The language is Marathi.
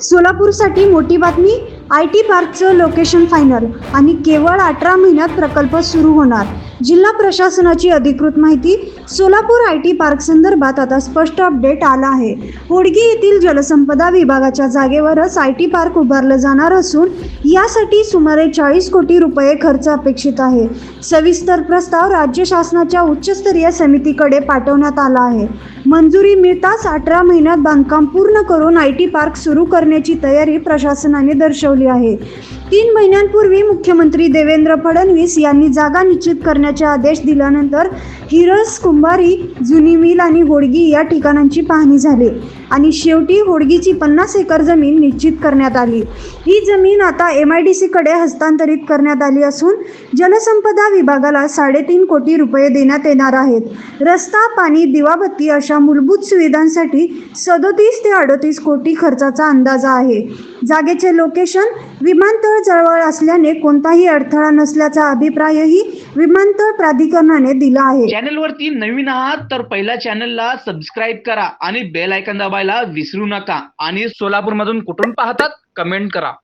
सोलापूरसाठी मोठी बातमी आय टी पार्कचं लोकेशन फायनल आणि केवळ अठरा महिन्यात प्रकल्प सुरू होणार. जिल्हा प्रशासनाची अधिकृत माहिती सोलापूर आय टी पार्क संदर्भात आता स्पष्ट अपडेट आला आहे. होडगी येथील जलसंपदा विभागाच्या जागेवरच आय टी पार्क उभारलं जाणार असून यासाठी सुमारे चाळीस कोटी रुपये खर्च अपेक्षित आहे. सविस्तर प्रस्ताव राज्य शासनाच्या उच्चस्तरीय समितीकडे पाठवण्यात आला आहे. मंजुरी मिळताच अठरा महिन्यात बांधकाम पूर्ण करून आय टी पार्क सुरू करण्याची तयारी प्रशासनाने दर्शवली आहे. तीन महिन्यांपूर्वी मुख्यमंत्री देवेंद्र फडणवीस यांनी जागा निश्चित करण्याचे आदेश दिल्यानंतर हिरस कुंभारी जुनी मिल आणि होडगी या ठिकाणांची पाहणी झाली आणि शेवटी होडगीची पन्नास एकर जमीन निश्चित करण्यात आली. ही जमीन आता एम आय डी सीकडे हस्तांतरित करण्यात आली असून जलसंपदा विभागाला साडेतीन कोटी रुपये देण्यात येणार आहेत. रस्ता पाणी दिवाबत्ती अशा मूलभूत सुविधांसाठी सदोतीस ते अडोतीस कोटी खर्चाचा अंदाजा आहे. जागेचे लोकेशन विमानतळ जवळ असल्याने कोणताही अडथळा नसल्याचा अभिप्रायही विमानतळ प्राधिकरणाने दिला आहे. चॅनल वरती नवीन आहात तर पहिल्या चॅनलला सबस्क्राईब करा आणि बेल आयकन दाबायला विसरू नका. आणि सोलापूर मधून कुठून पाहतात? कमेंट करा.